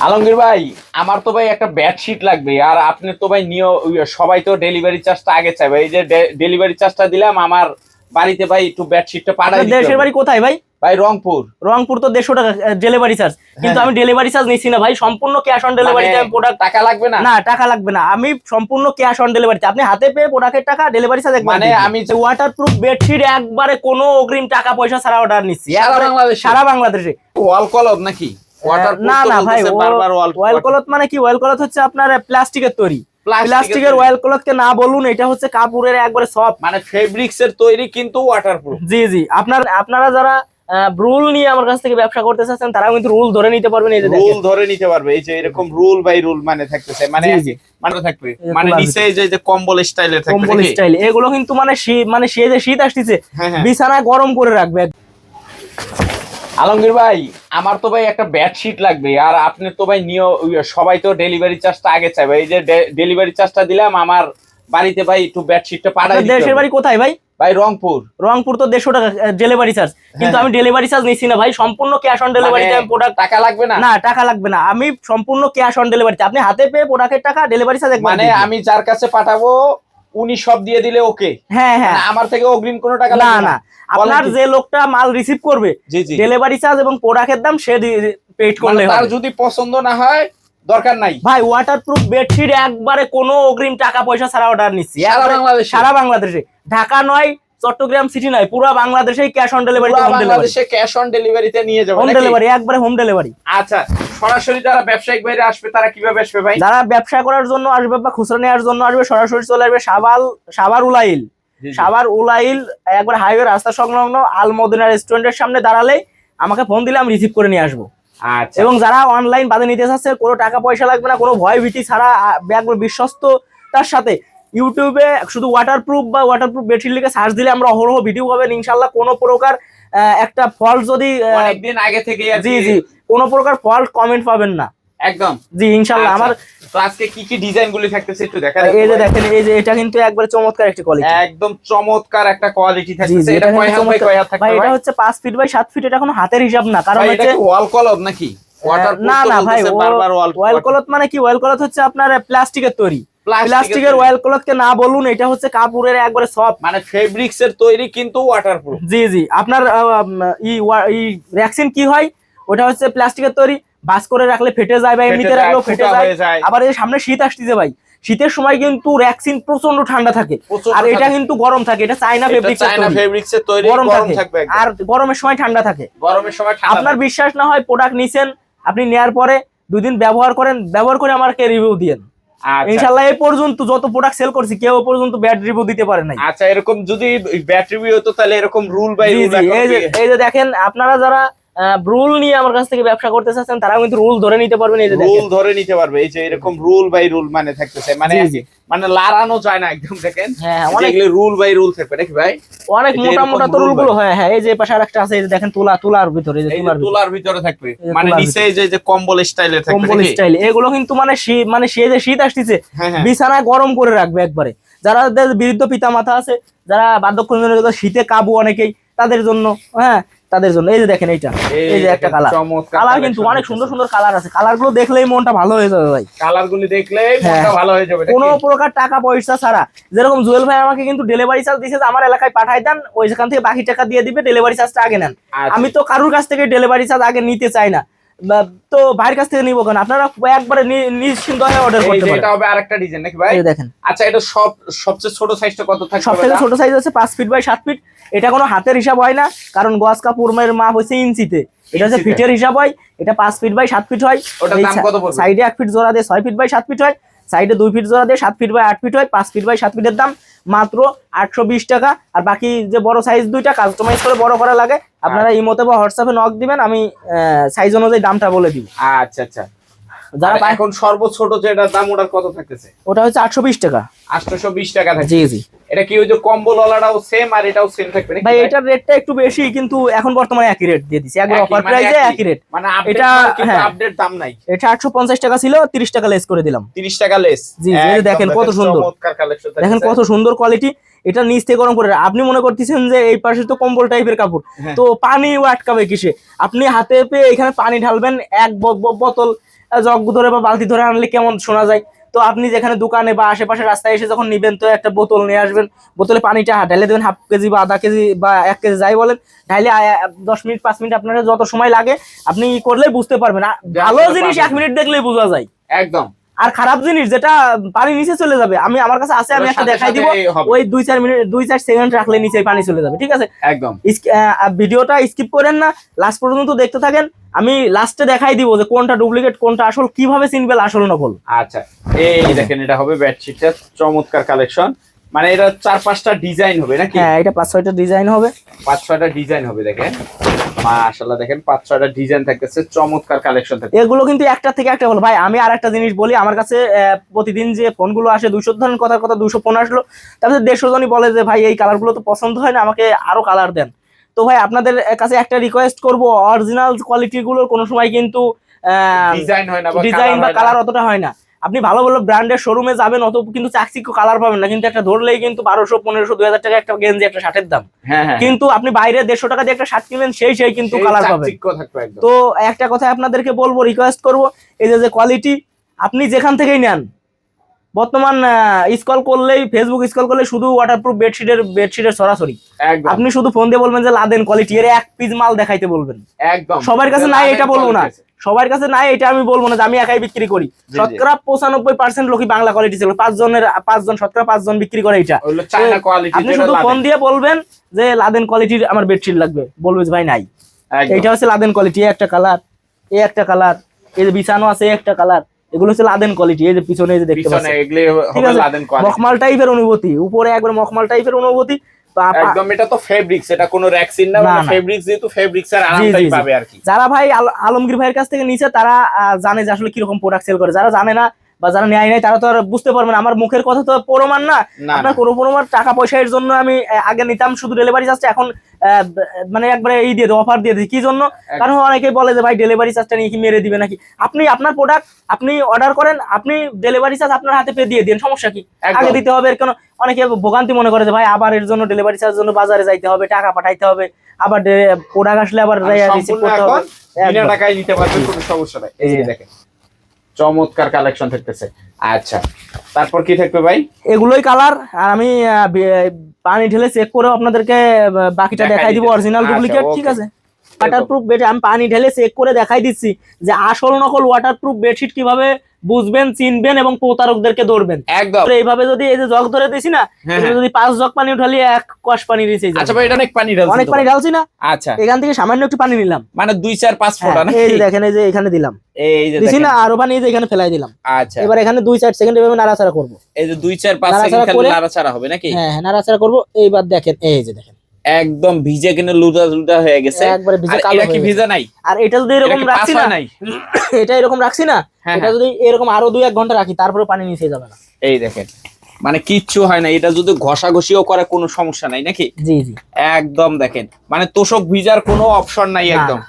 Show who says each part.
Speaker 1: আলমগীর ভাই আমার তো ভাই একটা বেডশিট লাগবে আর আপনি তো ভাই নিয়ে সবাই তো ডেলিভারি চার্জটা আগে চাইবে। এই যে ডেলিভারি চার্জটা দিলাম আমার বাড়িতে ভাই একটু বেডশিটটা পাঠাই
Speaker 2: দেশের বাড়ি কোথায় ভাই?
Speaker 1: ভাই রংপুর।
Speaker 2: রংপুর তো দেড়শো টাকা ডেলিভারি চার্জ কিন্তু
Speaker 1: হ্যাঁ।
Speaker 2: আমি ডেলিভারি চার্জ নিচ্ছি না ভাই সম্পূর্ণ ক্যাশ অন ডেলিভারিতে আমি প্রোডাক্ট
Speaker 1: টাকা লাগবে না?
Speaker 2: না টাকা লাগবে না। আমি সম্পূর্ণ ক্যাশ অন ডেলিভারিতে আপনি হাতে পেয়ে প্রোডাক্টের টাকা ডেলিভারি চার্জ
Speaker 1: মানে আমি যে-
Speaker 2: ওয়াটার প্রুফ বেডশিট একবারে কোনো অগ্রিম টাকা পয়সা ছাড়া অর্ডার নিচ্ছি।
Speaker 1: সারা বাংলাদেশে?
Speaker 2: সারা বাংলাদেশে।
Speaker 1: ওয়াল কলম নাকি?
Speaker 2: না না ভাই
Speaker 1: ওয়াল
Speaker 2: ক্লথ মানে কি? ওয়েল ক্লথ হচ্ছে আপনার প্লাস্টিকের তৈরি।
Speaker 1: Plastic-এর
Speaker 2: প্লাস্টিকের
Speaker 1: তৈরি।
Speaker 2: ওয়েল ক্লথ কে না বলুন এটা হচ্ছে কাপড়ের একবারে সফট
Speaker 1: মানে ফেব্রিক্স এর তৈরি কিন্তু ওয়াটারপ্রুফ
Speaker 2: জি জি। আপনার আপনারা যারা রুল নিয়ে আমার কাছ থেকে ব্যবসা করতে চাচ্ছেন তারা কিন্তু রুল ধরে নিতে পারবেন এই যে
Speaker 1: রুল ধরে নিতে পারবে এই যে এরকম রুল বাই রুল মানে থাকতেছে মানে। মানে থাকবে। মানে নিচে যে- যে কম্বল স্টাইলে থাকবে
Speaker 2: কম্বল স্টাইল এগুলো কিন্তু মানে শীত মানে সে যে শীত আসতেছে।
Speaker 1: হ্যাঁ, হ্যাঁ।
Speaker 2: বিছানায় গরম করে রাখবে।
Speaker 1: আলমগীর ভাই আমার তো ভাই একটা বেডশিট লাগবে আর আপনি তো ভাই নিয়ে সবাই তো ডেলিভারি চার্জটা আগে চাইবে। এই যে ডেলিভারি চার্জটা দিলাম আমার বাড়িতে ভাই একটু বেডশিটটা পাঠাই
Speaker 2: দেশের বাড়ি কোথায় ভাই?
Speaker 1: ভাই রংপুর।
Speaker 2: রংপুর তো দেড়শো টাকা ডেলিভারি চার্জ কিন্তু
Speaker 1: হ্যাঁ।
Speaker 2: আমি ডেলিভারি চার্জ নিচ্ছি না ভাই সম্পূর্ণ ক্যাশ অন ডেলিভারিতে আমি প্রোডাক্ট
Speaker 1: টাকা লাগবে না?
Speaker 2: না টাকা লাগবে না। আমি সম্পূর্ণ ক্যাশ অন ডেলিভারিতে আপনি হাতে পেয়ে প্রোডাক্টের টাকা ডেলিভারি চার্জ
Speaker 1: মানে আমি যার কাছে পাঠাবো উনি সব দিয়ে দিলে ওকে
Speaker 2: হ্যাঁ হ্যাঁ।
Speaker 1: আমার থেকে অগ্রিম কোনো টাকা
Speaker 2: না? না। আপনার যে লোকটা মাল রিসিভ করবে ডেলিভারি চার্জ এবং প্রোডাক্টের দাম সে পেড
Speaker 1: মানে
Speaker 2: করলে
Speaker 1: তার যদি পছন্দ না হয় দরকার নাই।
Speaker 2: ভাই ওয়াটার প্রুফ বেডশিট একবারে কোনো অগ্রিম টাকা পয়সা ছাড়া অর্ডার নিচ্ছি।
Speaker 1: সারা বাংলাদেশে?
Speaker 2: সারা বাংলাদেশে। ঢাকা নয় চট্টগ্রাম সিটি নয় পুরো বাংলাদেশেই ক্যাশ অন ডেলিভারি
Speaker 1: বাংলাদেশে ক্যাশ অন ডেলিভারিতে নিয়ে যাবে
Speaker 2: হোম ডেলিভারি একবারে হোম ডেলিভারি
Speaker 1: আচ্ছা সরাসরি যারা ব্যবসায়িক বাইরে আসবে তারা কীভাবে আসবে ভাই?
Speaker 2: যারা ব্যবসা করার জন্য আসবে বা খুচরা নেওয়ার জন্য আসবে সরাসরি চলে আসবে সাবাল সাবার উলাইল। সাবার উলাইল একবার হাইওয়ে রাস্তা সংলগ্ন আলমদিনা রেস্টুরেন্টের সামনে দাঁড়ালেই আমাকে ফোন দিলে আমি রিসিভ করে নিয়ে আসব।
Speaker 1: আচ্ছা।
Speaker 2: এবং যারা অনলাইন বাদে নিতে চাচ্ছে কোনো টাকা পয়সা লাগবে না কোনো ভয় ভীতি ছাড়া আ, বিশ্বস্ত তার সাথে ইউটিউবে শুধু ওয়াটারপ্রুফ বা ওয়াটারপ্রুফ বেডশিট লিখে সার্চ দিলে আমরা অহরহ ভিডিও পাবেন ইনশাল্লাহ কোনো প্রকার একটা ফল্ট যদি
Speaker 1: অনেকদিন আগে থেকে
Speaker 2: জি জি কোনো প্রকার ফল্ট কমেন্ট পাবেন না।
Speaker 1: একদম।
Speaker 2: জি ইনশাল্লাহ
Speaker 1: আচ্ছা,
Speaker 2: আমার
Speaker 1: তো আজকে কি কি ডিজাইন গুলি থাকতেছে একটু দেখা
Speaker 2: এই যে দেখেন এই যে এটা কিন্তু একবারে চমৎকার একটি কোয়ালিটি
Speaker 1: একদম চমৎকার একটা কোয়ালিটি থাকতেছে। এটা কয় হাত বাই কয় হাত থাকবে
Speaker 2: ভাই এটা হচ্ছে পাঁচ ফিট বাই সাত ফিট এটা কোনো হাতের হিসাব না। কারণ
Speaker 1: এটা ওয়াল কলম নাকি?
Speaker 2: না না ভাই
Speaker 1: ওয়াল
Speaker 2: মানে কি? ওয়েল ক্লথ হচ্ছে আপনার প্লাস্টিকের তৈরি। প্লাস্টিকের। ওয়েল ক্লথ কে না বলুন এটা হচ্ছে কাপড়ের একবারে সফট
Speaker 1: মানে ফেব্রিক্স এর তৈরি কিন্তু ওয়াটারপ্রুফ
Speaker 2: জি জি আপনার ই কি হয়? ওটা হচ্ছে প্লাস্টিকের তৈরি। বাস করে রাখলে ফেটে যায় বা এমনিতে রাখলেও ফেটে যায়। আবার এই সামনে শীত আসতেছে ভাই শীতের সময় কিন্তু ভ্যাকসিন প্রচণ্ড ঠান্ডা থাকে। আর এটা কিন্তু গরম থাকে এটা ফেব্রিক্স
Speaker 1: চায়না ফেব্রিক্স এর তৈরি।
Speaker 2: গরম থাকে। আর গরমের সময় ঠান্ডা থাকে।
Speaker 1: গরমের সময় ঠান্ডা
Speaker 2: আপনার বিশ্বাস না হয় প্রোডাক্ট নিছেন আপনি নেয়ার পরে দুই দিন ব্যবহার করেন ব্যবহার করে আমাকে রিভিউ দিয়েন।
Speaker 1: আচ্ছা,
Speaker 2: ইনশাল্লাহ এই পর্যন্ত যত প্রোডাক্ট সেল করছি কেউ পর্যন্ত ব্যাড রিভিউ দিতে পারে নাই।
Speaker 1: আচ্ছা এরকম যদি ব্যাটারি হতো তাহলে এরকম রুল বাই রুল
Speaker 2: এই যে দেখেন আপনারা যারা রুল নিয়ে আমার কাছ থেকে ব্যবসা করতে চাচ্ছেন তারা কিন্তু রুল ধরে নিতে পারবেন এই যে
Speaker 1: রুল ধরে নিতে পারবে এই যে এরকম রুল বাই রুল মানে থাকতেছে মানে। মানে লাড়ানো যায় না একদম দেখেন
Speaker 2: হ্যাঁ অনেক
Speaker 1: রুল বাই রুল থাকবে নাকি ভাই
Speaker 2: অনেক মোটা মোটা তো রুলগুলো হ্যাঁ হ্যাঁ এই যে পাশে আরেকটা আছে এই যে দেখেন তুলা তুলার ভিতরে এই যে তুলার ভিতরে
Speaker 1: তুলার ভিতরে থাকবে মানে নিচে এই যে কম্বল স্টাইলে থাকবে
Speaker 2: কম্বল স্টাইল এগুলো কিন্তু মানে মানে সে যে শীত আসতেছে
Speaker 1: হ্যাঁ, হ্যাঁ।
Speaker 2: গরম করে রাখবে একবারে যারা বৃদ্ধ পিতা মাতা আছে যারা বার্ধক্য শীতে কাবু অনেকেই তাদের জন্য হ্যাঁ তাদের জন্য। এই যে দেখেন এইটা। এই যে একটা কালার কালার কিন্তু অনেক সুন্দর সুন্দর কালার আছে। কালারগুলো দেখলেই মনটা ভালো হয়ে যাবে ভাই।
Speaker 1: কালার গুলি দেখলে
Speaker 2: হ্যাঁ।
Speaker 1: মনটা ভালো হয়ে যাবে
Speaker 2: কোনো প্রকার টাকা পয়সা ছাড়া। যেরকম জুয়েল ভাই আমাকে কিন্তু ডেলিভারি চার্জ দিয়েছে আমার এলাকায় পাঠাই দেন ওই সেখান থেকে বাকি টাকা দিয়ে দিবে ডেলিভারি চার্জটা আগে নেন।
Speaker 1: আচ্ছা।
Speaker 2: আমি তো কারুর কাছ থেকে ডেলিভারি চার্জ আগে নিতে চাই না। তো ভাইয়ের কাছ থেকে নিবো কেন? আপনারা একবারে নিশ্চিন্ত হয়ে অর্ডার করতে পারেন।
Speaker 1: এটা হবে আরেকটা ডিজাইন নাকি ভাই?
Speaker 2: দেখেন।
Speaker 1: আচ্ছা এটা সব সবচেয়ে ছোট সাইজটা কত থাকে
Speaker 2: সব ছোট সাইজ আছে পাঁচ ফিট বাই সাত ফিট এটা কোনো হাতের হিসাব হয় না কারণ গজ কাপুরের মাপ হচ্ছে ইঞ্চিতে। এটা হচ্ছে ফিটের হিসাব হয় এটা পাঁচ ফিট বাই সাত ফিট হয়।
Speaker 1: ওটার দাম কত পড়বে?
Speaker 2: সাইডে এক ফিট জোড়া দিয়ে ছয় ফিট বাই সাত ফিট হয়। সাইডে দুই ফিট জোড়া দিয়ে সাত ফিট বাই আট ফিট হয় পাঁচ ফিট বাই সাত ফিটের দাম মাত্র আটশো বিশ টাকা। আর বাকি যে বড় সাইজ দুইটা কাস্টমাইজ করে বড় করা লাগে আপনারা ইমোতে বা হোয়াটসঅ্যাপে নক দিবেন আমি সাইজ অনুযায়ী দামটা বলে দিব।
Speaker 1: আচ্ছা আচ্ছা।
Speaker 2: যারা
Speaker 1: এখন সর্বছোট যেটার দাম ওটার কত থাকতেছে?
Speaker 2: ওটা হচ্ছে আটশো বিশ টাকা।
Speaker 1: আটশোশো বিশ টাকা থাকে
Speaker 2: জি জি।
Speaker 1: এটা কি ওই যে কম্বল সেম আর এটাও সেম থাকবে
Speaker 2: ভাই এটার রেটটা একটু বেশি কিন্তু এখন বর্তমানে একই রেট দিয়ে দিছি। একবার অফার
Speaker 1: মানে
Speaker 2: প্রাইসে
Speaker 1: একই।
Speaker 2: রেট
Speaker 1: মানে
Speaker 2: এটা,
Speaker 1: এটা
Speaker 2: হ্যাঁ।
Speaker 1: আপডেট দাম নাই।
Speaker 2: এটা আটশো পঞ্চাশ টাকা ছিল তিরিশ টাকা লেস করে দিলাম।
Speaker 1: তিরিশ টাকা লেস
Speaker 2: জি, যে দেখেন কত সুন্দর।
Speaker 1: চমৎকার কালেকশন
Speaker 2: দেখেন কত সুন্দর কোয়ালিটি এটা নিচ থেকে গরম করে আপনি মনে করতেছেন যে এই পাশে তো কম্বল টাইপের কাপড়।
Speaker 1: হ্যাঁ।
Speaker 2: তো পানি আটকাবে কিসে? আপনি হাতে পেয়ে এখানে পানি ঢালবেন এক বোতল জগ ধরে বা বালতি ধরে আনলে কেমন শোনা যায়? তো আপনি যেখানে দোকানে বা আশেপাশে রাস্তায় এসে যখন নিবেন তো একটা বোতল নিয়ে আসবেন। বোতলে পানিটা ঢালে দেবেন হাফ কেজি বা আধা কেজি বা এক কেজি যাই বলেন। ঢাইলে দশ মিনিট পাঁচ মিনিট আপনার যত সময় লাগে আপনি করলে বুঝতে পারবেন। ভালো জিনিস এক মিনিট দেখলেই বোঝা যায়।
Speaker 1: একদম।
Speaker 2: আর খারাপ জিনিস যেটা পানি নিচে চলে যাবে আমি আমার কাছে আছে আমি একটা দেখাই দিব ওই দুই চার মিনিট দুই চার সেকেন্ড রাখলে নিচে পানি চলে যাবে ঠিক আছে?
Speaker 1: একদম।
Speaker 2: ভিডিওটা স্কিপ করেন না লাস্ট পর্যন্ত দেখতে থাকেন আমি লাস্টে দেখাই দিব যে কোনটা ডুপ্লিকেট কোনটা আসল কীভাবে চিনবেন আসল নকল
Speaker 1: আচ্ছা এই দেখেন এটা হবে বেডশিটটা চমৎকার কালেকশন মানে এটা চার পাঁচটা ডিজাইন হবে নাকি?
Speaker 2: হ্যাঁ এটা পাঁচ ছয়টা ডিজাইন হবে।
Speaker 1: পাঁচ ছয়টা ডিজাইন হবে দেখেন। মাশাআল্লাহ দেখেন পাঁচ ছয়টা ডিজাইন থাকতেছে চমৎকার কালেকশন থাকবে
Speaker 2: এগুলো কিন্তু একটা থেকে একটা বলো। ভাই আমি আর একটা জিনিস বলি আমার কাছে প্রতিদিন যে ফোনগুলো আসে দুইশো ধরেন কথার কথা দুশো ফোন আসলো তারপরে দেড়শো জনই বলে যে ভাই এই কালারগুলো তো পছন্দ হয় না আমাকে আরও কালার দেন। তো ভাই আপনাদের কাছে একটা রিকোয়েস্ট করব অরিজিনাল কোয়ালিটিগুলোর কোনো সময় কিন্তু
Speaker 1: ডিজাইন হয় না
Speaker 2: ডিজাইন বা কালার অতটা হয় না। আপনি ভালো ভালো ব্র্যান্ডের শোরুমে যাবেন অত কিন্তু চাকচিক্য কালার পাবেন না। কিন্তু একটা ধরলেই কিন্তু বারোশো পনেরোশো দুই হাজার টাকা একটা গেঞ্জি একটা শার্টের দাম।
Speaker 1: হ্যাঁ হ্যাঁ।
Speaker 2: কিন্তু আপনি বাইরে দেড়শো টাকা দিয়ে একটা শার্ট কিনবেন সেই সেই কিন্তু কালার পাবেন। তো একটা কথা আপনাদেরকে বলব রিকোয়েস্ট করব এই যে কোয়ালিটি আপনি যেখান থেকেই নেন বর্তমান স্কল করলেই ফেসবুক স্কল করলে শুধু ওয়াটারপ্রুফ বেডশিটের বেডশিটের সরাসরি। আপনি শুধু ফোন দিয়ে বলবেন যে লাদেন কোয়ালিটি এর এক পিস মাল দেখাইতে বলবেন।
Speaker 1: একদম।
Speaker 2: সবার কাছে নাই এটা বলব না। সবার কাছে নাই এটা আমি বলব না যে আমি একাই বিক্রি করি। শতকরা পঁচানব্বই পার্সেন্ট লোকই বাংলা কোয়ালিটি ছিল পাঁচ জনের পাঁচজন শতকরা পাঁচজন বিক্রি করে এটা। আপনি শুধু ফোন দিয়ে বলবেন যে লাদেন কোয়ালিটির আমার বেডশিট লাগবে। বলবে যে ভাই নাই। এটা হচ্ছে লাদেন কোয়ালিটি একটা কালার এই একটা কালার এই যে বিছানো আছে একটা কালার এগুলো হচ্ছে লাদেন কোয়ালিটি এই যে পিছনে এই যে দেখতে পাচ্ছেন।
Speaker 1: এগুলি হবে লাদেন কোয়ালিটি
Speaker 2: মখমাল টাইপের অনুভূতি উপরে একবার মখমাল টাইপের অনুভূতি
Speaker 1: একদম এটা তো ফেব্রিক্স এটা কোনো র্যাক্সিন না মানে
Speaker 2: ফেব্রিক
Speaker 1: ফেব্রিক্স যেহেতু ফেব্রিক্স এর আরামটাই। পাবে আর কি।
Speaker 2: যারা ভাই আল- আলমগীর ভাইয়ের কাছ থেকে নিছে তারা জানে যে আসলে কীরকম প্রোডাক্ট সেল করে। যারা জানে না বা যারা নেয় নাই তারা তো আর বুঝতে পারবে না। আমার মুখের কথা তো প্রমাণ না। আপনার কোনো প্রমাণ টাকা পয়সার জন্য আমি আগে নিতাম শুধু ডেলিভারি চার্জটা এখন মানে একবারে এই দিয়ে অফার দিয়ে দিই। কি জন্য? কারণ অনেকে বলে যে ভাই ডেলিভারি চার্জটা নিয়ে কি মেরে দিবে নাকি? আপনি আপনার প্রোডাক্ট আপনি অর্ডার করেন আপনি ডেলিভারি চার্জ আপনার হাতে পে দিয়ে দিন সমস্যা কি? আগে দিতে হবে এর কোনো অনেকে ভোগান্তি মনে করে যে ভাই আবার এর জন্য ডেলিভারি চার্জের জন্য বাজারে যাইতে হবে টাকা পাঠাইতে হবে আবার প্রোডাক্ট আসলে আবার রিসিভ করতে হবে।
Speaker 1: টাকায় নিতে পারবেন কোনো সমস্যা নাই। এই দেখেন। চমৎকার কালেকশন থাকতেছে। আচ্ছা তারপর কি থাকবে ভাই?
Speaker 2: এগুলোই কালার আর আমি পানি ঢেলে চেক করে আপনাদেরকে বাকিটা
Speaker 1: দেখাই
Speaker 2: দিব অরিজিনাল ডুপ্লিকেট ঠিক আছে? ওয়াটারপ্রুফ বেড আমি পানি ঢেলে চেক করে দেখাই দিচ্ছি যে আসল নকল ওয়াটারপ্রুফ বেডশিট কীভাবে বুঝবেন চিনবেন এবং প্রতারকদেরকে ধরবেন।
Speaker 1: একদম।
Speaker 2: এইভাবে যদি এই যে জগ ধরে দিছি না
Speaker 1: হ্যাঁ, হ্যাঁ।
Speaker 2: যদি পাঁচ জগ পানি উঠালি এক কষ পানি দিয়েছি
Speaker 1: আচ্ছা ভাই এটা অনেক পানি ঢালছেন
Speaker 2: অনেক পানি ঢালছি না।
Speaker 1: আচ্ছা।
Speaker 2: এখান থেকে সামান্য একটু পানি নিলাম।
Speaker 1: মানে দুই চার পাঁচ
Speaker 2: হ্যাঁ,
Speaker 1: ফোঁটা না
Speaker 2: এই দেখেন এই যে এখানে দিলাম।
Speaker 1: এই যে
Speaker 2: দিছি। না আরও পানি এই যে এখানে ফেলাই দিলাম।
Speaker 1: আচ্ছা।
Speaker 2: এবার এখানে দুই চার সেকেন্ড এভাবে নাড়াচাড়া করব।
Speaker 1: এই যে দুই চার পাঁচ সেকেন্ড নাড়াচাড়া হবে নাকি?
Speaker 2: হ্যাঁ হ্যাঁ নাড়াচাড়া করব। এইবার দেখেন এই যে দেখেন।
Speaker 1: একদম ভিজে কিনে লুটা লুটা হয়ে গেছে।
Speaker 2: একবারে ভিজে কালো
Speaker 1: এটা কি ভিজে নাই?
Speaker 2: আর এটা যদি এরকম রাখছি না
Speaker 1: নাই?
Speaker 2: এটা এরকম রাখছি না
Speaker 1: হ্যাঁ,
Speaker 2: এটা
Speaker 1: হ্যাঁ।
Speaker 2: যদি এরকম আরও দুই এক ঘণ্টা রাখি তারপরে পানি নিচে যাবে না।
Speaker 1: এই দেখেন মানে কিচ্ছু হয় না এটা যদি ঘষাঘষিও করে কোনো সমস্যা নাই নাকি?
Speaker 2: জি জি।
Speaker 1: একদম দেখেন মানে তোষক ভিজার কোনো অপশন নাই একদম।